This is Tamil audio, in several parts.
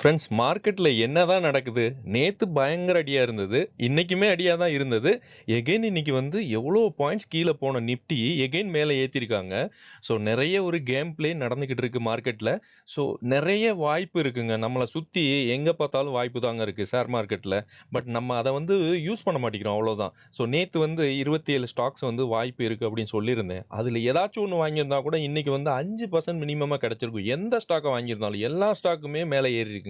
ஃப்ரெண்ட்ஸ் மார்க்கெட்ல என்னதான் நடக்குது? நேற்று பயங்கர அடியாக இருந்தது. இன்றைக்குமே அடியாக தான் இருந்தது. எகைன் இன்னைக்கு வந்து எவ்வளோ பாயிண்ட்ஸ் கீழே போன நிஃப்டி எகைன் மேலே ஏற்றிருக்காங்க ஸோ நிறைய ஒரு கேம் ப்ளே நடந்துக்கிட்டு இருக்குது மார்க்கெட்டில் ஸோ நிறைய வாய்ப்பு இருக்குங்க. நம்மளை சுற்றி எங்கே பார்த்தாலும் வாய்ப்பு தாங்க இருக்குது ஷேர் மார்க்கெட்டில் பட் நம்ம அதை வந்து யூஸ் பண்ண மாட்டேங்கிறோம் அவ்வளோதான். ஸோ நேற்று வந்து 27 ஸ்டாக்ஸ் வந்து வாய்ப்பு இருக்குது அப்படின்னு சொல்லியிருந்தேன். அதில் ஏதாச்சும் ஒன்று வாங்கியிருந்தா கூட இன்றைக்கி வந்து அஞ்சு பர்சன்ட் மினிமமாக கிடச்சிருக்கும் எந்த ஸ்டாக்கை வாங்கியிருந்தாலும் எல்லா ஸ்டாக்குமே மேலே ஏறி இருக்குங்க.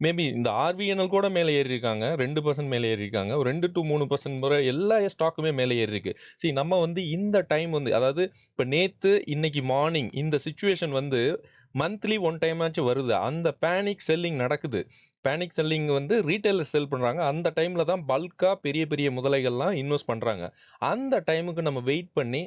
மேபி இந்த ஆர்விஎன்எல் கூட மேல ஏறியிருக்காங்க. 2% மேல ஏறியிருக்காங்க. ஒரு 2 டு 3% முறை எல்லா ஸ்டாக்குமே மேல ஏறியிருக்கு. சி நம்ம வந்து இந்த டைம் வந்து அதாவது இப்ப நேத்து, இன்னைக்கு மார்னிங் இந்த சிச்சுவேஷன் வந்து மந்த்லி ஒன் டைமாச்சும் வருது. அந்த பேனிக் செல்லிங் நடக்குது. பேனிக் செல்லிங் வந்து ரீட்டெயிலர் செல் பண்றாங்க. அந்த டைம்ல தான் பல்க்கா பெரிய பெரிய முதலைகள்லாம் இன்வெஸ்ட் பண்றாங்க. அந்த டைமுக்கு நம்ம வெயிட் பண்ணி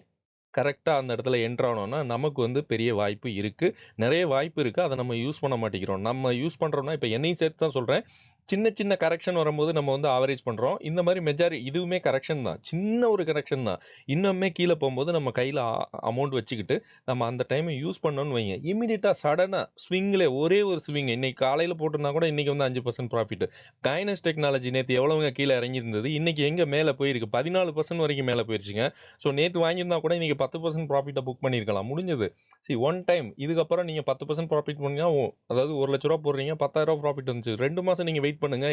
கரெக்டாக அந்த இடத்துல என்ட்ரானோன்னா நமக்கு வந்து பெரிய வாய்ப்பு இருக்குது நிறைய வாய்ப்பு இருக்குது அதை நம்ம யூஸ் பண்ண மாட்டேங்கிறோம். நம்ம யூஸ் பண்ணுறோம்னா இப்போ என்னையும் சேர்த்து தான் சொல்கிறேன் சின்ன சின்ன கரெக்ஷன் வரும்போது நம்ம வந்து ஆவரேஜ் பண்ணுறோம் இந்த மாதிரி மெஜாரி இதுவுமே கரெக்ஷன் தான். சின்ன ஒரு கரெக்ஷன் தான். இன்னுமே கீழே போகும்போது நம்ம கையில் அமௌண்ட் வச்சுக்கிட்டு, நம்ம அந்த டைமை யூஸ் பண்ணோம்னு வைங்க, இமீடியட்டாக சடனாக ஸ்விங்கில் ஒரே ஒரு ஸ்விங் இன்னைக்கு காலையில் போட்டிருந்தா கூட இன்றைக்கி வந்து அஞ்சு பர்சன்ட் ப்ராஃபிட். கைனஸ் டெக்னாலஜி நேற்று எவ்வளோங்க கீழே இறங்கியிருந்தது? இன்றைக்கி எங்கே மேலே போயிருக்கு? 14% வரைக்கும் மேலே போயிருச்சுங்க. ஸோ நேற்று வாங்கியிருந்தா கூட இன்றைக்கி பத்து பர்சன்ட் ப்ராஃபிட்டை புக் பண்ணியிருக்கலாம். முடிஞ்சது. சி ஒன் டைம் இதுக்கப்புறம் நீங்கள் பத்து பர்சன்ட் ப்ராஃபிட் பண்ணிங்கன்னா அதாவது ஒரு லட்ச ரூபா போடுறீங்க பத்தாயிரம் ரூபா ப்ராஃபிட் வந்துச்சு. ரெண்டு மாதம் நீங்கள் வெயிட் பண்ணுங்க.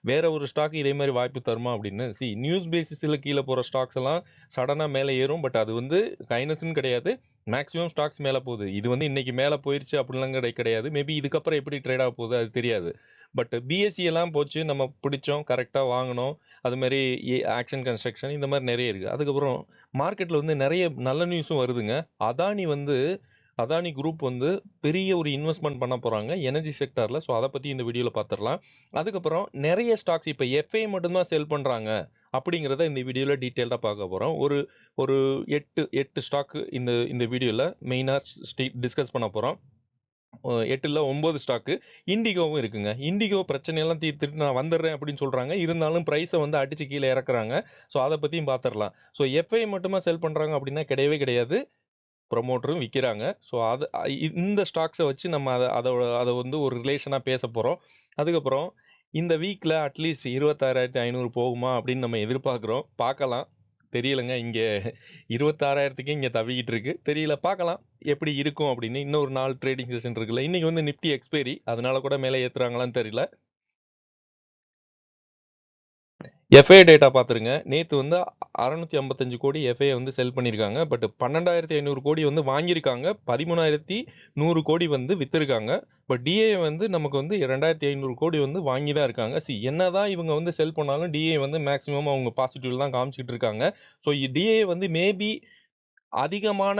வேற ஒரு ஸ்டாக் இதே மாதிரி வாய்ப்பு தருமா அப்படின்னு. சி நியூஸ் பேசிஸில் கீழே போகிற ஸ்டாக்ஸ் எல்லாம் சடனாக மேலே ஏறும். பட் அது வந்து கைனஸ்ன்னு கிடையாது. மேக்ஸிமம் ஸ்டாக்ஸ் மேலே போகுது. இது வந்து இன்னைக்கு மேலே போயிடுச்சு அப்படிலாம் கிடை கிடையாது. மேபி இதுக்கப்புறம் எப்படி ட்ரேட் ஆக போகுது அது தெரியாது. பட் பிஎஸ்சி எல்லாம் போச்சு. நம்ம பிடிச்சோம். கரெக்டாக வாங்கினோம் அது மாரி ஆக்ஷன் கன்ஸ்ட்ரக்ஷன் இந்த மாதிரி நிறைய இருக்குது அதுக்கப்புறம் மார்க்கெட்டில் வந்து நிறைய நல்ல நியூஸும் வருதுங்க. அதானி வந்து அதானி குரூப் வந்து பெரிய ஒரு இன்வெஸ்ட்மெண்ட் பண்ண போகிறாங்க எனர்ஜி செக்டரில் ஸோ அதை பற்றி இந்த வீடியோவில் பார்த்துடலாம் அதுக்கப்புறம் நிறைய ஸ்டாக்ஸ் இப்போ எஃப்ஐ மட்டும்தான் செல் பண்ணுறாங்க அப்படிங்கிறத இந்த வீடியோவில் டீட்டெயில்டாக பார்க்க போகிறோம் ஒரு ஒரு 8 8 ஸ்டாக் இந்த இந்த வீடியோவில் மெயினாக டிஸ்கஸ் பண்ண போகிறோம் எட்டில் ஒம்பது ஸ்டாக்கு. இண்டிகோவும் இருக்குங்க. இண்டிகோ பிரச்சனையெல்லாம் தீர்த்துட்டு நான் வந்துடுறேன் அப்படின்னு சொல்கிறாங்க இருந்தாலும் ப்ரைஸை வந்து அடிச்சு கீழே இறக்குறாங்க. ஸோ அதை பற்றியும் பார்த்துடலாம் ஸோ எஃப்ஐ மட்டுமா செல் பண்ணுறாங்க அப்படின்னா கிடையவே கிடையாது. ப்ரொமோட்டரும் விற்கிறாங்க ஸோ அது இந்த ஸ்டாக்ஸை வச்சு நம்ம அதை அதோட அதை வந்து ஒரு ரிலேஷனாக பேச போகிறோம் அதுக்கப்புறம் இந்த வீக்கில் அட்லீஸ்ட் 26,500 போகுமா அப்படின்னு நம்ம எதிர்பார்க்குறோம் பார்க்கலாம். தெரியலங்க. இங்கே இருபத்தாறாயிரத்துக்கே இங்கே தவிக்கிட்டு இருக்கு. தெரியல பார்க்கலாம். எப்படி இருக்கும் அப்படின்னு. இன்னொரு நாள் ட்ரேடிங் செஷன் இருக்குல்ல. இன்றைக்கி வந்து நிஃப்டி எக்ஸ்பைரி. அதனால கூட மேலே ஏற்றுறாங்களான்னு தெரியல. எஃப்ஐ டேட்டா பார்த்துருங்க. நேற்று வந்து 655 கோடி எஃப்ஐ வந்து செல் பண்ணியிருக்காங்க. பட் 12,500 கோடி வந்து வாங்கியிருக்காங்க. 13,100 கோடி வந்து விற்றுருக்காங்க பட் டிஏ வந்து நமக்கு வந்து 2,500 கோடி வந்து வாங்கி தான் இருக்காங்க. சி என்னதான் இவங்க வந்து செல் பண்ணாலும் டிஏ வந்து மேக்ஸிமம் அவங்க பாசிட்டிவ் தான் காமிச்சிட்டு இருக்காங்க. ஸோ டிஏ வந்து மேபி அதிகமான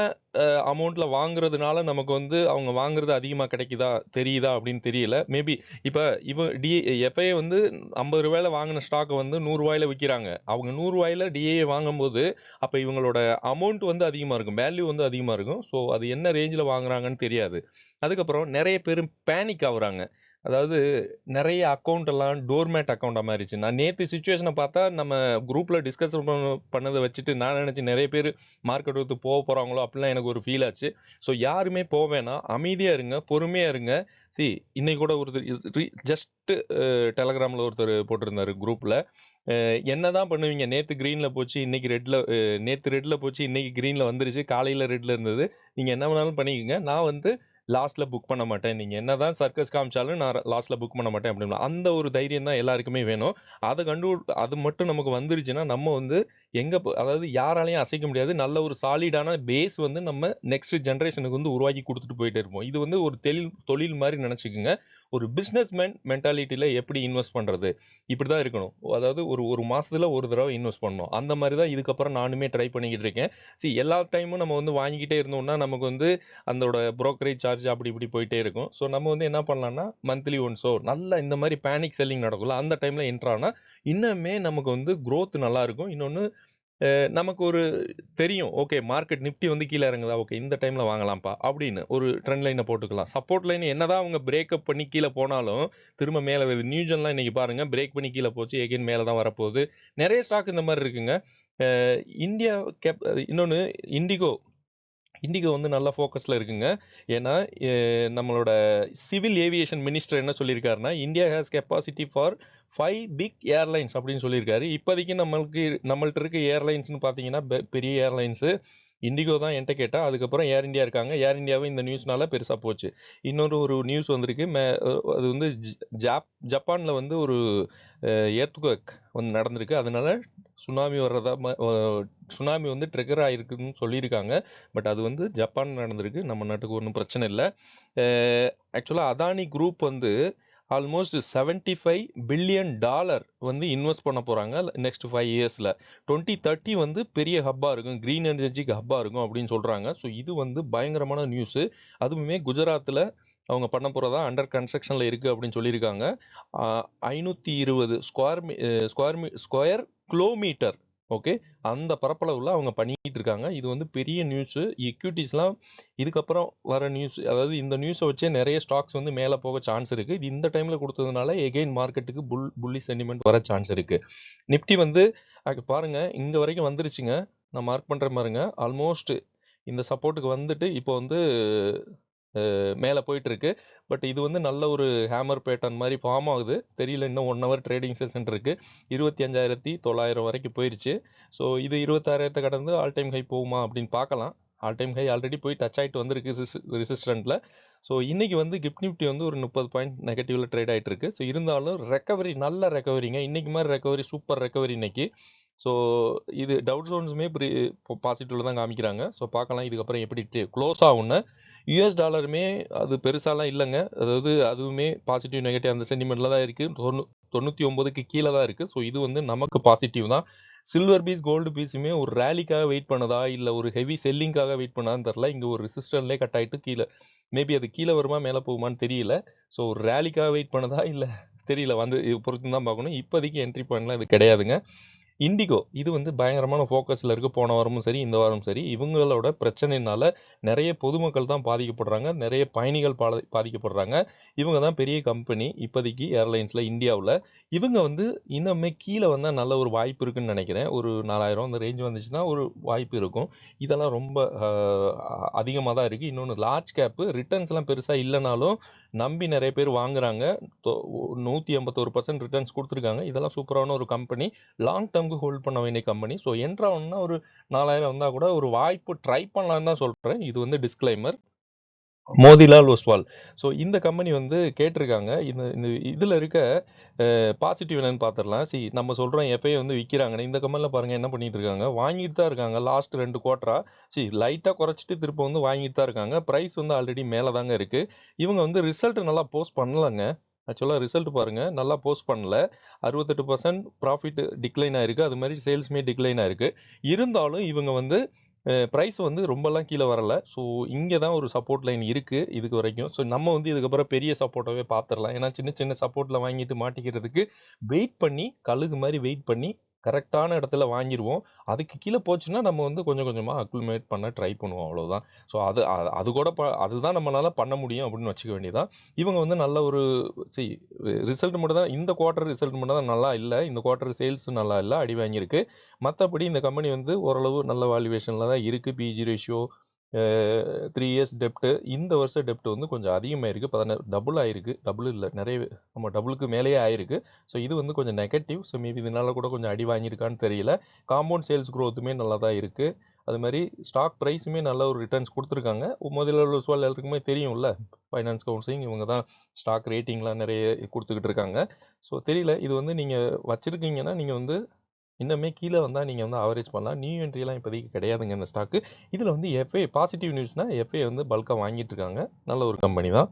அமௌண்ட்டில் வாங்குறதுனால நமக்கு வந்து அவங்க வாங்குறது அதிகமாக கிடைக்குதா, தெரியுதா அப்படின்னு தெரியல. மேபி இப்போ இவன் டி எஃப்ஐ வந்து ஐம்பது ரூபாயில் வாங்கின ஸ்டாக்கை வந்து நூறுரூவாயில் விற்கிறாங்க அவங்க நூறுரூவாயில் டிஏ வாங்கும்போது, அப்போ இவங்களோட அமௌண்ட் வந்து அதிகமாக இருக்கும். வேல்யூ வந்து அதிகமாக இருக்கும். ஸோ அது என்ன ரேஞ்சில் வாங்குறாங்கன்னு தெரியாது. அதுக்கப்புறம் நிறைய பேர் பேனிக் ஆகுறாங்க அதாவது நிறைய அக்கௌண்ட் எல்லாம் டோர்மேட் அக்கௌண்ட்டாக மாறிச்சு நான் நேற்று சுச்சுவேஷனை பார்த்தா நம்ம குரூப்பில் டிஸ்கஸ் பண்ண பண்ணத வச்சுட்டு நான் நினச்சி நிறைய பேர் மார்க்கெட் விட்டு போக போகிறாங்களோ அப்படிலாம் எனக்கு ஒரு ஃபீல் ஆச்சு. ஸோ யாருமே போக வேணாம். அமைதியாக இருங்க. பொறுமையாக இருங்க. சி இன்னைக்கு கூட ஒருத்தர் ஜஸ்ட்டு டெலகிராமில் ஒருத்தர் போட்டிருந்தாரு குரூப்பில் என்ன தான் பண்ணுவீங்க? நேற்று க்ரீனில் போச்சு. இன்றைக்கி ரெட்டில் நேற்று ரெட்டில் போச்சு. இன்னைக்கு க்ரீனில் வந்துருச்சு. காலையில் ரெட்டில் இருந்தது. நீங்கள் என்ன வேணாலும் பண்ணிக்கோங்க நான் வந்து லாஸ்ட்ல புக் பண்ண மாட்டேன். நீங்க என்னதான் சர்க்கஸ் காமிச்சாலும் நான் லாஸ்ட்ல புக் பண்ண மாட்டேன் அப்படின்னா. அந்த ஒரு தைரியம் தான் எல்லாருக்குமே வேணும். அதை கண்டு அது மட்டும் நமக்கு வந்துருச்சுன்னா, நம்ம வந்து எங்க அதாவது யாராலையும் அசைக்க முடியாது. நல்ல ஒரு சாலிடான பேஸ் வந்து நம்ம நெக்ஸ்ட் ஜென்ரேஷனுக்கு வந்து உருவாக்கி கொடுத்துட்டு போயிட்டே இருப்போம். இது வந்து ஒரு தொழில் தொழில் மாதிரி நினச்சிக்கோங்க ஒரு பிஸ்னஸ்மேன் மென்டாலிட்டியில் எப்படி இன்வெஸ்ட் பண்ணுறது இப்படி தான் இருக்கணும். அதாவது ஒரு ஒரு மாதத்தில் ஒரு தடவை இன்வெஸ்ட் பண்ணணும். அந்த மாதிரி தான் இதுக்கப்புறம் நானுமே ட்ரை பண்ணிக்கிட்டு இருக்கேன். சி எல்லா டைமும் நம்ம வந்து வாங்கிக்கிட்டே இருந்தோம்னா, நமக்கு வந்து அதோட புரோக்கரேஜ் சார்ஜ் அப்படி இப்படி போயிட்டே இருக்கும். ஸோ நம்ம வந்து என்ன பண்ணலாம்னா, மந்த்லி ஒன்ஸோ நல்ல இந்த மாதிரி பேனிக் செல்லிங் நடக்கும்ல, அந்த டைமில் என்ட்ரானா இன்னுமே நமக்கு வந்து க்ரோத் நல்லாயிருக்கும் இன்னொன்று நமக்கு ஒரு தெரியும். ஓகே மார்க்கெட் நிஃப்டி வந்து கீழே இறங்குதா? ஓகே இந்த டைமில் வாங்கலாம்ப்பா அப்படின்னு ஒரு ட்ரெண்ட் லைனை போட்டுக்கலாம். சப்போர்ட் லைன் என்னதான் அவங்க பிரேக்கப் பண்ணி கீழே போனாலும், திரும்ப மேலே வருது. நியூஜன்லாம் இன்னைக்கு பாருங்கள் பிரேக் பண்ணி கீழே போச்சு. எகைன் மேலே தான் வரப்போகுது. நிறைய ஸ்டாக் இந்த மாதிரி இருக்குங்க. இந்தியா கேப் இன்னொன்று இண்டிகோ இண்டிகோ வந்து நல்லா ஃபோக்கஸில் இருக்குங்க ஏன்னா நம்மளோட சிவில் ஏவியேஷன் மினிஸ்டர் என்ன சொல்லியிருக்காருன்னா India has capacity for five big airlines அப்படின்னு சொல்லியிருக்காரு. இப்போதைக்கு நம்மளுக்கு நம்மள்ட்ட இருக்க ஏர்லைன்ஸ்னு பார்த்தீங்கன்னா பெரிய ஏர்லைன்ஸு இண்டிகோ தான் என்கிட்ட கேட்டால் அதுக்கப்புறம் ஏர் இண்டியா இருக்காங்க. ஏர் இந்தியாவும் இந்த நியூஸ்னால பெருசாக போச்சு. இன்னொரு ஒரு நியூஸ் வந்திருக்கு. மே அது வந்து ஜாப் ஜப்பானில் வந்து ஒரு ஏர்த்துக்கு வந்து நடந்திருக்கு. அதனால சுனாமி வர்றதா ம- சுனாமி வந்து ட்ரிகர் ஆகிருக்குன்னு சொல்லியிருக்காங்க. பட் அது வந்து ஜப்பான் நடந்திருக்கு. நம்ம நாட்டுக்கு ஒன்றும் பிரச்சனை இல்லை. ஆக்சுவலாக அதானி குரூப் வந்து ஆல்மோஸ்ட் 75 ஃபைவ் பில்லியன் டாலர் வந்து இன்வெஸ்ட் பண்ண போகிறாங்க நெக்ஸ்ட் ஃபைவ் இயர்ஸில் டுவெண்ட்டி தேர்ட்டி வந்து பெரிய ஹப்பாக இருக்கும் க்ரீன் எனர்ஜிக்கு ஹப்பாக இருக்கும் அப்படின்னு சொல்கிறாங்க ஸோ இது வந்து பயங்கரமான நியூஸு அதுவுமே குஜராத்தில் அவங்க பண்ண போகிறதா அண்டர் கன்ஸ்ட்ரக்ஷனில் இருக்குது அப்படின்னு சொல்லியிருக்காங்க. ஐநூற்றி இருபது ஸ்கொயர் மீ ஸ்கொயர் மீ ஸ்கொயர் கிலோமீட்டர் ஓகே. அந்த பரப்பளவில் அவங்க பண்ணிக்கிட்டு இருக்காங்க இது வந்து பெரிய நியூஸு. எக்யூட்டிஸ்லாம் இதுக்கப்புறம் வர நியூஸ் அதாவது இந்த நியூஸை வச்சே நிறைய ஸ்டாக்ஸ் வந்து மேலே போக சான்ஸ் இருக்குது இது இந்த டைமில் கொடுத்ததுனால எகெயின் மார்க்கெட்டுக்கு புல் புள்ளி சென்டிமெண்ட் வர சான்ஸ் இருக்குது நிஃப்டி வந்து பாருங்கள் இங்கே வரைக்கும் வந்துருச்சுங்க. நான் மார்க் பண்ணுற மாதிரிங்க ஆல்மோஸ்ட் இந்த சப்போர்ட்டுக்கு வந்துட்டு இப்போ வந்து மேலே போயிட்டுருக்கு. பட் இது வந்து நல்ல ஒரு ஹேமர் பேட்டர்ன் மாதிரி ஃபார்ம் ஆகுது. தெரியல இன்னும் ஒன் ஹவர் ட்ரேடிங் செஷன் இருக்குது இருபத்தி அஞ்சாயிரத்தி தொள்ளாயிரம் வரைக்கும் போயிடுச்சு ஸோ இது இருபத்தாயிரத்தை கடந்து ஆல் டைம் ஹை போகுமா அப்படின்னு பார்க்கலாம் ஆல் டைம் ஹை ஆல்ரெடி போய் டச் ஆகிட்டு வந்திருக்கு ரிசிஸ்டண்ட்டில் ஸோ இன்றைக்கி வந்து கிஃப்ட் நிஃப்டி வந்து ஒரு முப்பது பாயிண்ட் நெகட்டிவில் ட்ரேட் ஆகிட்டு இருக்கு. ஸோ இருந்தாலும் ரெக்கவரி நல்ல ரெக்கவரிங்க. இன்றைக்கி மாதிரி ரெக்கவரி சூப்பர் ரெக்கவரி இன்னைக்கு. ஸோ இது டவுட் ஜோன்ஸுமே பாசிட்டிவில் தான் காமிக்கிறாங்க. ஸோ பார்க்கலாம் இதுக்கப்புறம் எப்படி க்ளோஸ் ஆகும்னு. யூஎஸ் டாலருமே அது பெருசாலாம் இல்லைங்க. அதாவது அதுவுமே பாசிட்டிவ் நெகட்டிவ் அந்த சென்டிமெண்ட்டில் தான் இருக்குது தொண்ணூ தொண்ணூற்றி ஒம்பதுக்கு கீழே தான் இருக்குது ஸோ இது வந்து நமக்கு பாசிட்டிவ் தான். சில்வர் பீஸ் கோல்டு பீஸுமே ஒரு ரேலிக்காக வெயிட் பண்ணதா? இல்லை ஒரு ஹெவி செல்லிங்காக வெயிட் பண்ணான்னு தெரில இங்கே ஒரு ரிசிஸ்டன்லேயே கட் ஆகிட்டு கீழே. மேபி அது கீழே வருமா மேலே போகுமான்னு தெரியல. ஸோ ஒரு ரேலிக்காக வெயிட் பண்ணதா? இல்லை தெரியல. வந்து இது பொறுத்து தான் பார்க்கணும். இப்போதைக்கு என்ட்ரி பாயிண்ட்லாம் இது கிடையாதுங்க. இண்டிகோ. இது வந்து பயங்கரமான ஃபோக்கஸில் இருக்குது போன வாரமும் சரி இந்த வாரமும் சரி. இவங்களோட பிரச்சனைனால நிறைய பொதுமக்கள் தான் பாதிக்கப்படுறாங்க. நிறைய பயணிகள் பாதி பாதிக்கப்படுறாங்க. இவங்க தான் பெரிய கம்பெனி இப்போதைக்கு ஏர்லைன்ஸில் இந்தியாவில். இவங்க வந்து இன்னுமே கீழே வந்தால் நல்ல ஒரு வாய்ப்பு இருக்குன்னு நினைக்கிறேன். ஒரு நாலாயிரம் அந்த ரேஞ்ச் வந்துச்சுன்னா ஒரு வாய்ப்பு இருக்கும். இதெல்லாம் ரொம்ப அதிகமாக தான் இருக்குது இன்னொன்று லார்ஜ் கேப்பு ரிட்டர்ன்ஸ்லாம் பெருசாக இல்லைனாலும் நம்பி நிறைய பேர் வாங்குறாங்க. நூற்றி ஐம்பத்தோரு பர்சன்ட் ரிட்டர்ன்ஸ் கொடுத்துருக்காங்க. இதெல்லாம் சூப்பரான ஒரு கம்பெனி லாங் டேர்முக்கு ஹோல்ட் பண்ண வேண்டிய கம்பெனி ஸோ என்ட்ராகணும்னா ஒரு நாலாயிரம் வந்தால் கூட ஒரு வாய்ப்பு ட்ரை பண்ணலான்னு தான் சொல்கிறேன் இது வந்து டிஸ்க்ளைமர் மோதிலால் ஒஸ்வால். ஸோ இந்த கம்பெனி வந்து கேட்டிருக்காங்க. இந்த இந்த இதில் இருக்க பாசிட்டிவ் என்னன்னு பார்த்துடலாம் சி நம்ம சொல்கிறோம் எப்பயும் வந்து விற்கிறாங்கன்னு இந்த கம்பெனியில் பாருங்கள் என்ன பண்ணிட்டு இருக்காங்க வாங்கிட்டு தான் இருக்காங்க. லாஸ்ட் ரெண்டு குவார்ட்டரா சி லைட்டாக குறைச்சிட்டு திருப்ப வந்து வாங்கிட்டு தான் இருக்காங்க. ப்ரைஸ் வந்து ஆல்ரெடி மேலே தாங்க இருக்குது இவங்க வந்து ரிசல்ட் நல்லா போஸ்ட் பண்ணலங்க. ஆக்சுவலாக ரிசல்ட் பாருங்கள் நல்லா போஸ்ட் பண்ணல. அறுபத்தெட்டு பர்சன்ட் ப்ராஃபிட் டிக்ளைன் ஆயிருக்கு. அது மாதிரி சேல்ஸுமே டிக்ளைன் ஆயிருக்கு. இருந்தாலும் இவங்க வந்து ப்ரைஸ் வந்து ரொம்பலாம் கீழே வரல. ஸோ இங்கே தான் ஒரு சப்போர்ட் லைன் இருக்குது இதுக்கு வரைக்கும். ஸோ நம்ம வந்து இதுக்கப்புறம் பெரிய சப்போர்ட்டாகவே பார்த்துடலாம் ஏன்னா சின்ன சின்ன சப்போர்ட்டில் வாங்கிட்டு மாட்டிக்கிறதுக்கு வெயிட் பண்ணி கழுகு மாதிரி வெயிட் பண்ணி கரெக்டான இடத்துல வாங்கிடுவோம் அதுக்கு கீழே போச்சுன்னா நம்ம வந்து கொஞ்சம் கொஞ்சமாக அக்குல்மேட் பண்ண ட்ரை பண்ணுவோம் அவ்வளோதான் ஸோ அது அது- கூட ப அதுதான் நம்மளால் பண்ண முடியும் அப்படின்னு வச்சுக்க வேண்டியதான் இவங்க வந்து நல்ல ஒரு சி ரிசல்ட் மட்டும் தான் இந்த குவார்ட்டர் ரிசல்ட் மட்டும் தான் நல்லா இல்லை. இந்த குவார்ட்டர் சேல்ஸ் நல்லா இல்லை அடி வாங்கியிருக்கு. மற்றபடி இந்த கம்பெனி வந்து ஓரளவு நல்ல வேல்யூவேஷனில் தான் இருக்குது பிஜி ரேஷியோ த்ரீ இயர்ஸ் டெப்ட்டு இந்த வருஷம் டெப்ட் வந்து கொஞ்சம் அதிகமாயிருக்கு. பதினாறு டபுள் ஆயிருக்கு. டபுள் இல்லை நிறைய நம்ம டபுளுக்கு மேலேயே ஆயிருக்கு. ஸோ இது வந்து கொஞ்சம் நெகட்டிவ் ஸோ மேபி இதனால கூட கொஞ்சம் அடி வாங்கியிருக்கான்னு தெரியல. காம்பவுண்ட் சேல்ஸ் க்ரோத்துமே நல்லா தான் இருக்குது அது மாதிரி ஸ்டாக் ப்ரைஸுமே நல்ல ஒரு ரிட்டர்ன்ஸ் கொடுத்துருக்காங்க. முதல்ல உள்ள எல்லாருக்குமே தெரியும்ல ஃபைனான்ஸ் கவுன்சிலிங் இவங்க தான் ஸ்டாக் ரேட்டிங்லாம் நிறைய கொடுத்துக்கிட்டு இருக்காங்க. ஸோ தெரியல இது வந்து நீங்கள் வச்சுருக்கீங்கன்னா நீங்கள் வந்து இன்னுமே கீழே வந்தால் நீங்கள் வந்து அவரேஜ் பண்ணலாம். நியூ என்ட்ரிலாம் இப்போதைக்கு கிடையாதுங்க இந்த ஸ்டாக்கு இதில் வந்து எஃப்ஏ பாசிட்டிவ் நியூஸ்னால் எஃப்ஏ வந்து பல்காக வாங்கிட்டு இருக்காங்க. நல்ல ஒரு கம்பெனி தான்.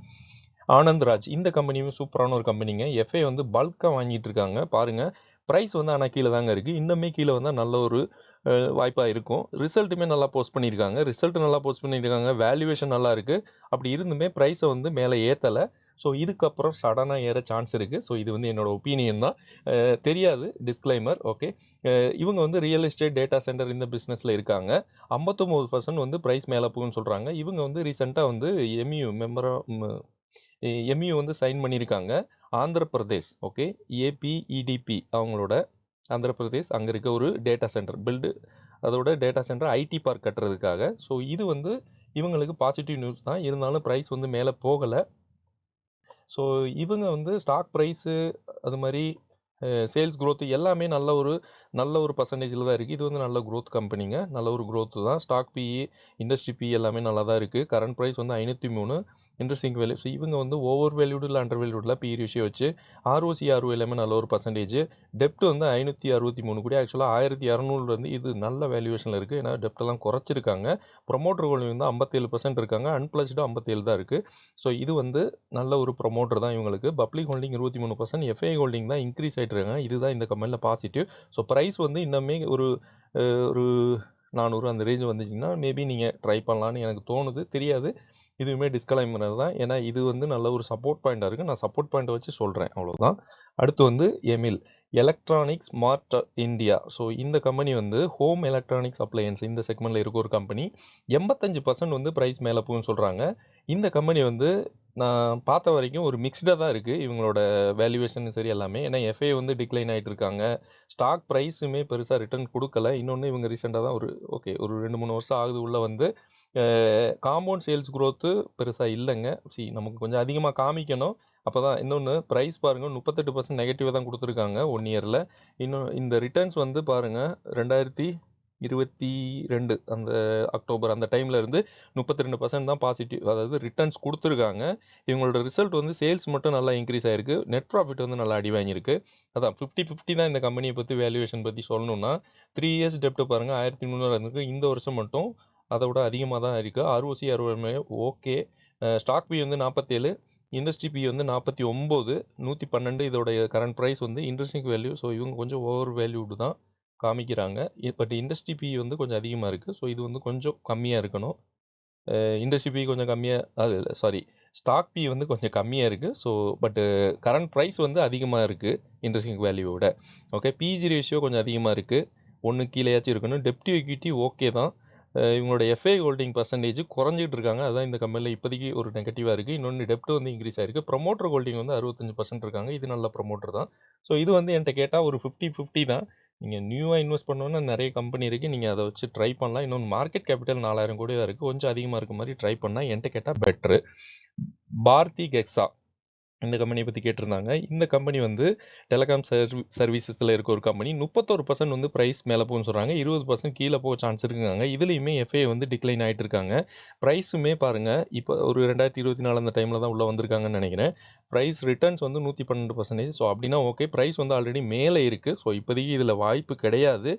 ஆனந்த்ராஜ் இந்த கம்பெனியும் சூப்பரான ஒரு கம்பெனிங்க எஃப்ஏ வந்து பல்காக வாங்கிட்டு இருக்காங்க. பாருங்கள் ப்ரைஸ் வந்து ஆனால் கீழே தாங்க இருக்குது இன்னுமே கீழே வந்தால் நல்ல ஒரு வாய்ப்பாக இருக்கும். ரிசல்ட்டுமே நல்லா போஸ்ட் பண்ணியிருக்காங்க ரிசல்ட் நல்லா போஸ்ட் பண்ணியிருக்காங்க வேல்யூவேஷன் நல்லா இருக்குது அப்படி இருந்துமே ப்ரைஸை வந்து மேலே ஏற்றலை ஸோ இதுக்கப்புறம் சடனாக ஏற சான்ஸ் இருக்குது ஸோ இது வந்து என்னோடய ஒப்பீனியன் தான். தெரியாது. டிஸ்க்ளைமர் ஓகே இவங்க வந்து ரியல் எஸ்டேட் டேட்டா சென்டர் இந்த பிஸ்னஸில் இருக்காங்க. ஐம்பத்தொம்போது பர்சன்ட் வந்து ப்ரைஸ் மேலே போகுன்னு சொல்கிறாங்க இவங்க வந்து ரீசெண்டாக வந்து எம்யூ மெம்பரா எம்யூ வந்து சைன் பண்ணியிருக்காங்க. ஆந்திர பிரதேஷ் ஓகே ஏபிஇடிபி அவங்களோட ஆந்திர பிரதேஷ் அங்கே இருக்க ஒரு டேட்டா சென்டர் பில்டு அதோட டேட்டா சென்டர் ஐடி பார்க் கட்டுறதுக்காக. ஸோ இது வந்து இவங்களுக்கு பாசிட்டிவ் நியூஸ் தான். இருந்தாலும் ப்ரைஸ் வந்து மேலே போகலை. ஸோ இவங்க வந்து ஸ்டாக் ப்ரைஸு அது மாதிரி சேல்ஸ் க்ரோத்து எல்லாமே நல்ல ஒரு நல்ல ஒரு பர்சன்டேஜில் தான் இருக்குது இது வந்து நல்ல க்ரோத் கம்பெனிங்க நல்ல ஒரு க்ரோத்து தான். ஸ்டாக் பிஇ இண்டஸ்ட்ரி பிஇ எல்லாமே நல்லா தான் இருக்குது கரண்ட் ப்ரைஸ் வந்து ஐநூற்றி மூணு. இன்ட்ரெஸ்டிங் வேல்யூ ஸோ இவங்க வந்து ஓவர் வேல்யூடு இல்லை அண்டர் வேல்யூடில் பி ரேஷியோ வச்சு ஆர்ஓசி ஆர்ஓ எல்லாமே நல்ல ஒரு பர்சன்டேஜ் டெப்ட் வந்து ஐநூற்றி அறுபத்தி மூணு கோடி. ஆக்சுவலாக ஆயிரத்தி இரநூறுலேருந்து இது நல்ல வேல்யூவேஷனில் இருக்குது ஏன்னா டெப்டெல்லாம் குறைச்சிருக்காங்க. ப்ரொமோட்டர் ஹோல்டிங் வந்து ஐம்பத்தேழு பர்சன்ட் இருக்காங்க. அன்பிளஸ்டு ஐம்பத்தேழு தான் இருக்குது ஸோ இது வந்து நல்ல ஒரு ப்ரொமோட்டர் தான் இவங்களுக்கு. பப்ளிக் ஹோல்டிங் இருபத்தி மூணு பர்சன்ட் எஃப்ஐ ஹோல்டிங் தான் இன்க்ரீஸ் ஆகிட்டுருக்காங்க இதுதான் இந்த கம்பெனியில் பாசிட்டிவ் ஸோ ப்ரைஸ் வந்து இன்னுமே ஒரு ஒரு நானூறு அந்த ரேஞ்ச் வந்துச்சுன்னா மேபி நீங்கள் ட்ரை பண்ணலான்னு எனக்கு தோணுது. தெரியாது. இதுவுமே டிஸ்கலைமர் தான். ஏன்னா இது வந்து நல்ல ஒரு சப்போர்ட் பாயிண்டாக இருக்குது நான் சப்போர்ட் பாயிண்ட்டை வச்சு சொல்கிறேன் அவ்வளோதான் அடுத்து வந்து EMIL electronics smart India so இந்த கம்பெனி வந்து ஹோம் எலக்ட்ரானிக்ஸ் அப்ளையன்ஸ் இந்த செக்மெண்ட்டில் இருக்க ஒரு கம்பெனி எண்பத்தஞ்சு பர்சன்ட் வந்து ப்ரைஸ் மேலே போகும்னு சொல்கிறாங்க இந்த கம்பெனி வந்து நான் பார்த்த வரைக்கும் ஒரு மிக்ஸ்டாக தான் இருக்குது இவங்களோட வேல்யூவேஷன் சரி எல்லாமே. ஏன்னா எஃப்ஏ வந்து டிக்ளைன் ஆகிட்டு இருக்காங்க. ஸ்டாக் ப்ரைஸுமே பெருசாக ரிட்டர்ன் கொடுக்கல. இன்னொன்று இவங்க ரீசெண்டாக தான் ஒரு ஓகே ஒரு ரெண்டு மூணு வருஷம் ஆகுது உள்ளே வந்து காம்பவுண்ட் சேல்ஸ் க்ரோத்து பெருசாக இல்லைங்க. சி நமக்கு கொஞ்சம் அதிகமாக காமிக்கணும். அப்போ தான் இன்னொன்று ப்ரைஸ் பாருங்கள் முப்பத்தெட்டு பர்சன்ட் நெகட்டிவாக தான் கொடுத்துருக்காங்க ஒன் இயரில் இன்னும் இந்த ரிட்டர்ன்ஸ் வந்து பாருங்கள் ரெண்டாயிரத்தி இருபத்தி ரெண்டு அந்த அக்டோபர் அந்த டைமில் இருந்து முப்பத்தி ரெண்டு பர்சன்ட் தான் பாசிட்டிவ் அதாவது ரிட்டர்ன்ஸ் கொடுத்துருக்காங்க. இவங்களோட ரிசல்ட் வந்து சேல்ஸ் மட்டும் நல்லா இன்க்ரீஸ் ஆயிருக்கு. நெட் ப்ராஃபிட் வந்து நல்லா அடி வாங்கியிருக்கு. அதான் ஃபிஃப்டி ஃபிஃப்டி தான் இந்த கம்பெனியை பற்றி வேல்யூவேஷன் பற்றி சொல்லணும்னா த்ரீ இயர்ஸ் டெப்ட் பாருங்கள் ஆயிரத்தி முந்நூறு இருக்கு இந்த வருஷம் மட்டும் அதை விட அதிகமாக தான் இருக்குது ஆர்ஓசி அறுபது ஓகே. ஸ்டாக் பி வந்து நாற்பத்தேழு இண்டஸ்ட்ரி பி வந்து நாற்பத்தி ஒம்பது நூற்றி பன்னெண்டு இதோடைய கரண்ட் ப்ரைஸ் வந்து இன்ட்ரெஸ்டிங் வேல்யூ ஸோ இவங்க கொஞ்சம் ஓவர் வேல்யூடு தான் காமிக்கிறாங்க. பட் இண்டஸ்ட்ரி பி வந்து கொஞ்சம் அதிகமாக இருக்குது ஸோ இது வந்து கொஞ்சம் கம்மியாக இருக்கணும். இண்டஸ்ட்ரி பி கொஞ்சம் கம்மியாக அது சாரி ஸ்டாக் பி வந்து கொஞ்சம் கம்மியாக இருக்குது ஸோ பட்டு கரண்ட் ப்ரைஸ் வந்து அதிகமாக இருக்குது இன்ட்ரெஸ்டிங் வேல்யூவோட ஓகே பிஜி ரேஷியோ கொஞ்சம் அதிகமாக இருக்குது ஒன்று கீழேயாச்சும் இருக்கணும். டெப்டி எக்யூட்டி ஓகே தான். இவங்களோட எஃப்ஐ ஹோல்டிங் பர்சன்டேஜ் குறைஞ்சிட்டு இருக்காங்க. அதான் இந்த கம்பெனியில் இப்போதைக்கு ஒரு நெகட்டிவாக இருக்குது இன்னொன்று டெப்ட் வந்து இன்க்ரீஸ் ஆயிருக்கு. ப்ரொமோட்டர் ஹோல்டிங் வந்து அறுபத்தஞ்சு பர்சன்ட் இருக்காங்க. இது நல்ல ப்ரொமோட்டர் தான். ஸோ இது வந்து என்கிட்ட கேட்டால் ஒரு ஃபிஃப்டி ஃபிஃப்டி தான். நீங்கள் நியூவாக இன்வெஸ்ட் பண்ணணும்னா நிறைய கம்பெனி இருக்குது நீங்கள் அதை வச்சு ட்ரை பண்ணலாம். இன்னொன்று மார்க்கெட் கேபிட்டல் நாலாயிரம் கோடி தான் இருக்குது கொஞ்சம் அதிகமாக இருக்க மாதிரி ட்ரை பண்ணால் என்கிட்ட கேட்டால் பெட்ரு பாரதி கெக்ஸா இந்த கம்பெனியை பற்றி கேட்டிருந்தாங்க. இந்த கம்பெனி வந்து டெலிகாம் சர்வீ சர்வீசஸில் இருக்க ஒரு கம்பெனி முப்பத்தொரு பர்சன்ட் வந்து ப்ரைஸ் மேலே போகும்னு சொல்கிறாங்க இருபது பர்சன்ட் கீழே போக சான்ஸ் இருக்குங்க இதுலேயுமே எஃப்ஏ வந்து டிக்ளைன் ஆகிட்டு இருக்காங்க. ப்ரைஸுமே பாருங்கள் இப்போ ஒரு ரெண்டாயிரத்தி இருபத்தி நாலு அந்த டைமில் தான் உள்ளே வந்திருக்காங்கன்னு நினைக்கிறேன். ப்ரைஸ் ரிட்டர்ன்ஸ் வந்து நூற்றி பன்னெண்டு பர்சன்டேஜ் ஸோ அப்படின்னா ஓகே ப்ரைஸ் வந்து ஆல்ரெடி மேலே இருக்குது ஸோ இப்போதைக்கு இதில் வாய்ப்பு கிடையாது.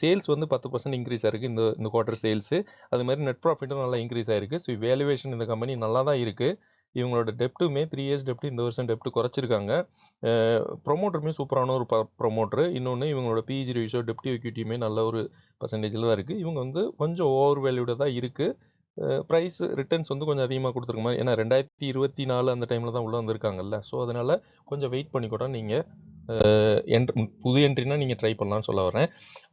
சேல்ஸ் வந்து பத்து பர்சன்ட் இன்க்ரீஸ் ஆயிருக்கு இந்த இந்த குவார்ட்டர் சேல்ஸு அது மாதிரி நெட் ப்ராஃபிட்டும் நல்லா இன்க்ரீஸ் ஆயிருக்கு. ஸோ வேல்யூவேஷன் இந்த கம்பெனி நல்லா தான் இருக்குது இவங்களோட டெப்ட்டுமே த்ரீ இயர்ஸ் டெப்ட் இந்த வருஷம் டெப்ட் குறைச்சிருக்காங்க. ப்ரொமோட்டருமே சூப்பரான ஒரு ப ப்ரொமோட்டர் இன்னொன்று இவங்களோட பிஜி ரேஷியோ டெப்டி எக்யூட்டியுமே நல்ல ஒரு பர்சன்டேஜில் தான் இருக்குது இவங்க வந்து கொஞ்சம் ஓவர் வேல்யூட தான் இருக்குது ப்ரைஸ் ரிட்டர்ன்ஸ் வந்து கொஞ்சம் அதிகமாக கொடுத்துருக்க மாதிரி ஏன்னா ரெண்டாயிரத்தி இருபத்தி நாலு அந்த டைமில் தான் உள்ளே வந்திருக்காங்கல்ல. ஸோ அதனால் கொஞ்சம் வெயிட் பண்ணி கூட நீங்கள் என்ட்ரி புது என்ட்ரினா நீங்கள் ட்ரை பண்ணலாம்னு சொல்ல வரேன்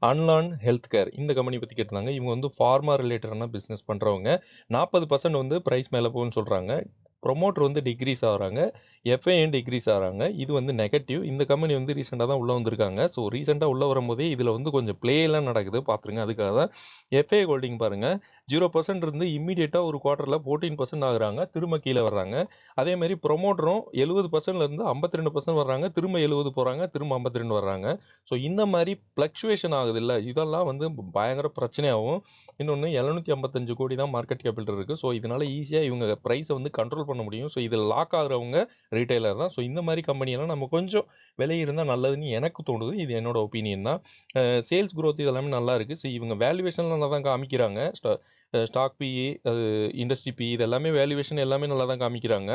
அன்லான் ஹெல்த் கேர் இந்த கம்பெனி பற்றி கேட்டிருந்தாங்க. இவங்க வந்து ஃபார்மா ரிலேட்டடான பிஸ்னஸ் பண்ணுறவங்க நாற்பது பர்சன்ட் வந்து ப்ரைஸ் மேலே போகும்னு சொல்கிறாங்க ப்ரொமோட்டர் வந்து டிக்ரீஸ் ஆகுறாங்க. எஃப்ஐஎன் டிக்ரீஸ் ஆகிறாங்க. இது வந்து நெகட்டிவ். இந்த கம்பெனி வந்து ரீசெண்டாக தான் உள்ளே வந்திருக்காங்க. ஸோ ரீசெண்டாக உள்ளே வரும்போதே இதில் வந்து கொஞ்சம் ப்ளேலாம் நடக்குது. பார்த்துருங்க. அதுக்காக தான் எஃப்ஐ ஹோல்டிங் பாருங்கள் ஜீரோ பர்சன்ட் இருந்து இம்மீடியட்டாக ஒரு குவார்ட்டரில் ஃபோர்டீன் பர்சன்ட் ஆகுறாங்க திரும்ப கீழே வர்றாங்க. அதே மாதிரி ப்ரொமோட்டரும் எழுபது பர்சன்ட்லேருந்து ஐம்பத்தி ரெண்டு பர்சன்ட் வர்றாங்க திரும்ப எழுபது போகிறாங்க திரும்ப ஐம்பத்தி ரெண்டு வர்றாங்க. ஸோ இந்த மாதிரி ஃப்ளக்சுவேஷன் ஆகுது இல்லை இதெல்லாம் வந்து பயங்கர பிரச்சனையாகவும் இன்னொன்று எழுநூற்றி ஐம்பத்தஞ்சு கோடி தான் மார்க்கெட் கேபிட்டல் இருக்குது ஸோ இதனால் ஈஸியாக இவங்க ப்ரைஸை வந்து கண்ட்ரோல் பண்ண முடியும். ஸோ இதில் லாக் ஆகுறவங்க ரீட்டைலர் தான். ஸோ இந்த மாதிரி கம்பெனியெல்லாம் நம்ம கொஞ்சம் விலை இருந்தால் நல்லதுன்னு எனக்கு தோணுது. இது என்னோட ஒப்பீனியன் தான். சேல்ஸ் க்ரோத் இதெல்லாமே நல்லா இருக்குது ஸோ இவங்க வேல்யூவேஷன் நல்லா தான் காமிக்கிறாங்க. ஸ்டாக் பிஇ அது இண்டஸ்ட்ரி பிஇ இது எல்லாமே வேல்யூவேஷன் எல்லாமே நல்லா தான் காமிக்கிறாங்க.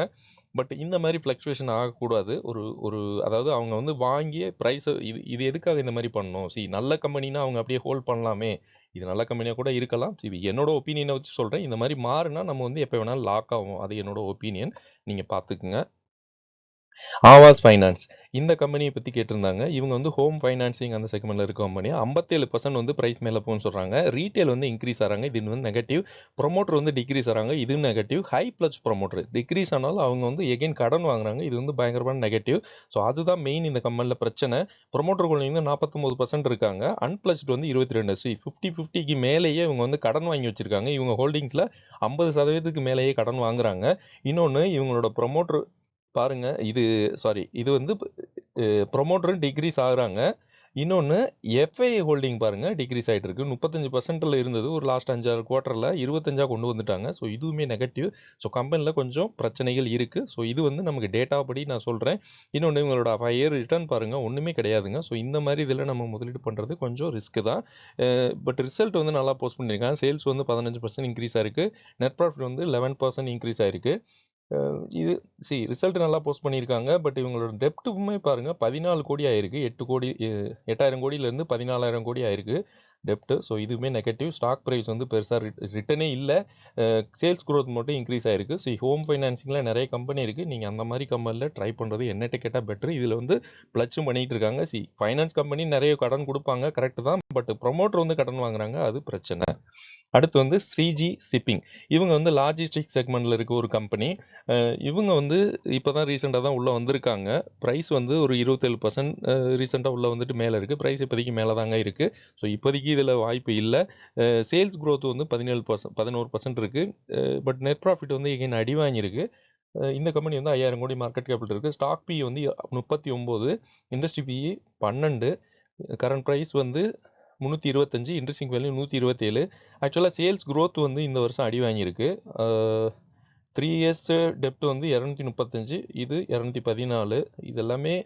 பட் இந்த மாதிரி ஃப்ளக்சுவேஷன் ஆகக்கூடாது. ஒரு ஒரு அதாவது அவங்க வந்து வாங்கிய ப்ரைஸை இது இது எதுக்காக இந்த மாதிரி பண்ணணும்? சி நல்ல கம்பெனினா அவங்க அப்படியே ஹோல்ட் பண்ணலாமே. இது நல்ல கம்பெனியாக கூட இருக்கலாம். இது என்னோட ஒப்பீனியனை வச்சு சொல்கிறேன் இந்த மாதிரி மாறுனா நம்ம வந்து எப்போ வேணாலும் லாக் ஆகும் அது என்னோட ஒப்பீனியன் நீங்கள் பார்த்துக்குங்க. ஆவாஸ் ஃபைனான்ஸ். இந்த கம்பெனியை பற்றி கேட்டிருந்தாங்க. இவங்க வந்து ஹோம் ஃபைனான்சிங் அந்த செக்மெண்ட்டில் இருக்க கம்பெனி ஐம்பத்தேழு பர்சன்ட் வந்து ப்ரைஸ் மேலே போகணும்னு சொல்கிறாங்க ரீட்டைல் வந்து இன்க்ரீஸ் ஆகிறாங்க இது வந்து நெகட்டிவ் ப்ரொமோட்டர் வந்து டிக்ரீஸ் ஆகிறாங்க இது negative high plus promoter decrease ஆனாலும் அவங்க வந்து எகைன் கடன் வாங்குறாங்க. இது வந்து பயங்கரமான நெகட்டிவ் ஸோ அதுதான் மெயின் இந்த கம்பெனியில் பிரச்சனை. ப்ரொமோட்டர் குழந்தைங்க நாற்பத்தொம்பது பர்சன்ட் இருக்காங்க. அன்பிளஸ்ட் வந்து இருபத்தி ரெண்டு ஸோ ஃபிஃப்டி ஃபிஃப்டிக்கு மேலேயே இவங்க வந்து கடன் வாங்கி வச்சிருக்காங்க. இவங்க ஹோல்டிங்ஸில் ஐம்பது சதவீதத்துக்கு மேலேயே கடன் வாங்குறாங்க. இன்னொன்று இவங்களோட ப்ரொமோட்டர் பாருங்க இது சாரி இது வந்து ப்ரொமோட்டரும் டிக்ரீஸ் ஆகுறாங்க. இன்னொன்று எஃப்ஐ ஹோல்டிங் பாருங்கள் டிக்ரீஸ் ஆகிட்டு இருக்கு. முப்பத்தஞ்சு பர்சன்ட்டில் இருந்தது ஒரு லாஸ்ட் அஞ்சாறு குவார்ட்டரில் இருபத்தஞ்சா கொண்டு வந்துட்டாங்க. ஸோ இதுவுமே நெகட்டிவ் ஸோ கம்பெனியில் கொஞ்சம் பிரச்சனைகள் இருக்குது ஸோ இது வந்து நமக்கு டேட்டா படி நான் சொல்கிறேன் இன்னொன்று இவங்களோட ஃபைவ் இயர் ரிட்டர்ன் பாருங்கள் ஒன்றுமே கிடையாதுங்க. ஸோ இந்த மாதிரி இதில் நம்ம முதலீடு பண்ணுறது கொஞ்சம் ரிஸ்க்கு தான். பட் ரிசல்ட் வந்து நல்லா போஸ்ட் பண்ணியிருக்காங்க. சேல்ஸ் வந்து பதினஞ்சு பர்சன்ட் இன்க்ரீஸ் ஆயிருக்கு. நெட் ப்ராஃபிட் வந்து லெவன் பர்சன்ட் இன்க்ரீஸ் ஆயிருக்கு. இது சி ரிசல்ட் நல்லா போஸ்ட் பண்ணியிருக்காங்க. பட் இவங்களோட டெப்ட்டுமே பாருங்கள் பதினாலு கோடி ஆயிருக்கு. எட்டு கோடி எட்டாயிரம் கோடியிலேருந்து பதினாலாயிரம் கோடி ஆயிருக்கு டெப்ட்டு. ஸோ இதுவுமே நெகட்டிவ். ஸ்டாக் ப்ரைஸ் வந்து பெருசாக ரிட் ரிட்டனே இல்லை. சேல்ஸ் க்ரோத் மட்டும் இன்க்ரீஸ் ஆயிருக்கு. ஸோ ஹோம் ஃபைனான்சிங்கில் நிறைய கம்பெனி இருக்குது நீங்கள் அந்த மாதிரி கம்பெனியில் ட்ரை பண்ணுறது என்ன கேட்டால் பெட்ரு. இதில் வந்து ப்ளச்சும் பண்ணிகிட்டு இருக்காங்க. சி ஃபைனான்ஸ் கம்பெனி நிறைய கடன் கொடுப்பாங்க. கரெக்டு தான். பட் ப்ரொமோட்டர் வந்து கடன் வாங்குறாங்க. அது பிரச்சனை. அடுத்து வந்து ஸ்ரீஜி ஷிப்பிங் இவங்க வந்து லாஜிஸ்டிக் செக்மெண்ட்டில் இருக்க ஒரு கம்பெனி இவங்க வந்து இப்போ தான் ரீசெண்டாக தான் உள்ளே வந்திருக்காங்க. ப்ரைஸ் வந்து ஒரு இருபத்தேழு பர்சன்ட் ரீசெண்டாக உள்ளே வந்துட்டு மேலே இருக்குது ப்ரைஸ் இப்போதைக்கு மேலே தாங்க இருக்குது ஸோ இப்போதைக்கு இதில் வாய்ப்பு இல்லை. சேல்ஸ் க்ரோத் வந்து பதினேழு பர்சன்ட் பதினோரு பர்சன்ட் இருக்குது பட் நெட் ப்ராஃபிட் வந்து எகைன் அடி வாங்கியிருக்கு. இந்த கம்பெனி வந்து ஐயாயிரம் கோடி மார்க்கெட் கேபிட்டல் இருக்குது ஸ்டாக் பி வந்து முப்பத்தி ஒம்பது இண்டஸ்ட்ரி பிஇ பன்னெண்டு. கரண்ட் ப்ரைஸ் வந்து முந்நூற்றி இருபத்தஞ்சி இன்ட்ரெஸ்டிங் வேல்யூ நூற்றி இருபத்தேழு. ஆக்சுவலாக சேல்ஸ் க்ரோத் வந்து இந்த வருஷம் அடி வாங்கியிருக்கு. த்ரீ இயர்ஸ் டெப்ட் வந்து இரநூத்தி முப்பத்தஞ்சு இது இரநூத்தி பதினாலு. இது எல்லாமே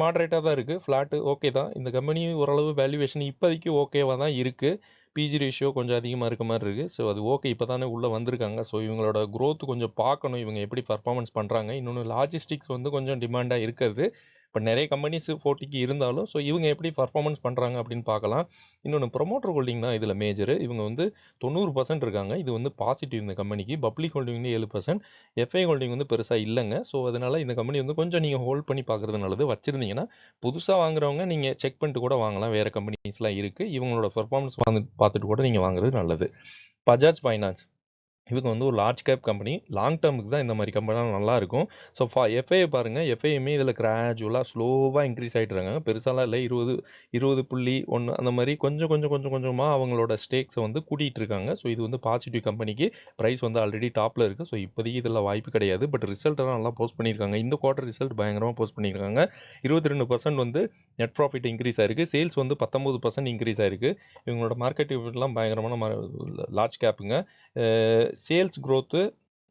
மாட்ரேட்டாக தான் இருக்குது ஃப்ளாட்டு ஓகே தான். இந்த கம்பெனி ஓரளவு வேல்யூவேஷன் இப்போதைக்கு ஓகேவாக தான் இருக்குது பிஜி ரேஷியோ கொஞ்சம் அதிகமாக இருக்க மாதிரி இருக்குது ஸோ அது ஓகே இப்போ தானே உள்ளே வந்திருக்காங்க. ஸோ இவங்களோட க்ரோத் கொஞ்சம் பார்க்கணும். இவங்க எப்படி பர்ஃபார்மன்ஸ் பண்ணுறாங்க இன்னொன்று லாஜிஸ்டிக்ஸ் வந்து கொஞ்சம் டிமாண்டாக இருக்கிறது. இப்போ நிறைய கம்பெனிஸ் ஃபோர்ட்டிக்கு இருந்தாலும் ஸோ இவங்க எப்படி பர்ஃபார்மன்ஸ் பண்ணுறாங்க அப்படின்னு பார்க்கலாம். இன்னொன்று ப்ரொமோட்டர் ஹோல்டிங் தான் இதில் மேஜர் இவங்க வந்து தொண்ணூறு பர்சன்ட் இருக்காங்க. இது வந்து பாசிட்டிவ் இந்த கம்பெனிக்கு பப்ளிக் ஹோல்டிங் வந்து ஏழு பர்சன்ட் எஃப்ஐ ஹோல்டிங் வந்து பெருசாக இல்லைங்க. ஸோ அதனால் இந்த கம்பெனி வந்து கொஞ்சம் நீங்கள் ஹோல்ட் பண்ணி பார்க்குறது நல்லது. வச்சுருந்தீங்கன்னா புதுசாக வாங்குறவங்க நீங்கள் செக் பண்ணிட்டு கூட வாங்கலாம். வேறு கம்பெனிஸ்லாம் இருக்குது இவங்களோட பர்ஃபார்மன்ஸ் வந்து பார்த்துட்டு கூட நீங்கள் வாங்குறது நல்லது. பஜாஜ் ஃபைனான்ஸ் இவங்க வந்து ஒரு லார்ஜ் கேப் கம்பெனி லாங் டேர்முக்கு தான் இந்த மாதிரி கம்பெனிலாம் நல்லாயிருக்கும் ஸோ ஃபா எஃப்ஐ பாருங்கள் எஃப்ஐயுமே இதில் கிராஜுவலாக ஸ்லோவாக இன்க்ரீஸ் ஆகிட்டு இருக்காங்க பெருசாலாம் இல்லை. இருபது இருபது புள்ளி ஒன்று அந்த மாதிரி கொஞ்சம் கொஞ்சம் கொஞ்சம் கொஞ்சமாக அவங்களோட ஸ்டேக்ஸை வந்து கூட்டிகிட்டு இருக்காங்க ஸோ இது வந்து பாசிட்டிவ் கம்பெனிக்கு ப்ரைஸ் வந்து ஆல்ரெடி டாப்பில் இருக்குது ஸோ இப்போதைக்கு இதில் வாய்ப்பு கிடையாது. பட் ரிசல்ட்டெல்லாம் நல்லா போஸ்ட் பண்ணியிருக்காங்க. இந்த குவார்ட்டர் ரிசல்ட் பயங்கரமாக போஸ்ட் பண்ணியிருக்காங்க. இருபத்தி ரெண்டு பர்சன்ட் வந்து நெட் ப்ராஃபிட் இன்க்ரீஸ் ஆயிருக்கு. சேல்ஸ் வந்து பத்தொம்பது பர்சன்ட் இன்க்ரீஸ் ஆயிருக்கு. இவங்களோட மார்க்கெட் எல்லாம் பயங்கரமான லார்ஜ் கேப்புங்க சேல்ஸ் க்ரோத்து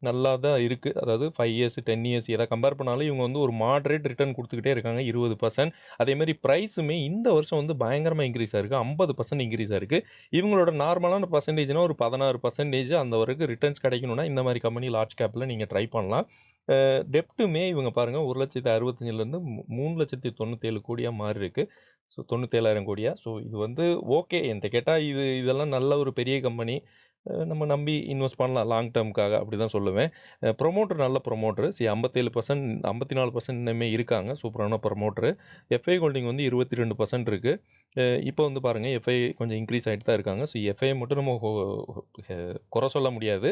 நல்லா தான் இருக்குது அதாவது ஃபைவ் இயர்ஸ் டென் இயர்ஸ் எதை கம்பேர் பண்ணாலும் இவங்க வந்து ஒரு மாட்ரேட் ரிட்டர்ன் கொடுத்துக்கிட்டே இருக்காங்க. இருபது பர்சன்ட் அதேமாதிரி ப்ரைஸுமே இந்த வருஷம் வந்து பயங்கரமாக இன்க்ரீஸ் ஆயிருக்கு ஐம்பது பர்சன்ட் இன்க்ரீஸ் ஆயிருக்கு இவங்களோட நார்மலான பர்சன்டேஜ்னா ஒரு பதினாறு பர்சன்டேஜ் அந்த வரைக்கும் ரிட்டர்ன்ஸ் கிடைக்கணும்னா இந்த மாதிரி கம்பெனி லார்ஜ் கேப்பில் நீங்கள் ட்ரை பண்ணலாம். டெப்ட்டுமே இவங்க பாருங்கள் ஒரு லட்சத்தி அறுபத்தஞ்சிலேருந்து மூணு லட்சத்தி தொண்ணூற்றேழு கோடியாக மாறி இருக்குது ஸோ தொண்ணூற்றேழாயிரம் கோடியாக ஸோ இது வந்து ஓகே என்கிட்ட கேட்டால் இது இதெல்லாம் நல்ல ஒரு பெரிய கம்பெனி நம்ம நம்பி இன்வெஸ்ட் பண்ணலாம் லாங் டேர்முக்காக அப்படி தான் சொல்லுவேன் ப்ரொமோட்டர் நல்ல ப்ரொமோட்டர் சி ஐம்பத்தேழு பர்சன்ட் ஐம்பத்தி நாலு பர்சன்ட் இன்னுமே இருக்காங்க. சூப்பரான ப்ரொமோட்டர் எஃப்ஐ ஹோல்டிங் வந்து இருபத்தி ரெண்டு பர்சன்ட் இருக்குது இப்போ வந்து பாருங்கள் எஃப்ஐ கொஞ்சம் இன்க்ரீஸ் ஆகிட்டு தான் இருக்காங்க. ஸோ எஃப்ஐ மட்டும் நம்ம குறை சொல்ல முடியாது.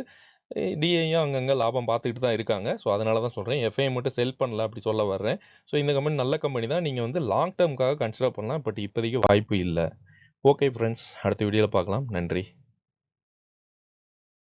டிஐயும் அங்கங்கே லாபம் பார்த்துக்கிட்டு தான் இருக்காங்க. ஸோ அதனால தான் சொல்கிறேன் எஃப்ஐ மட்டும் செல் பண்ணல அப்படி சொல்ல வர்றேன். ஸோ இந்த கம்பெனி நல்ல கம்பெனி தான். நீங்கள் வந்து லாங் டேர்முக்காக கன்சிடர் பண்ணலாம். பட் இப்போதைக்கு வாய்ப்பு இல்லை. ஓகே ஃப்ரெண்ட்ஸ் அடுத்த வீடியோவில் பார்க்கலாம். நன்றி.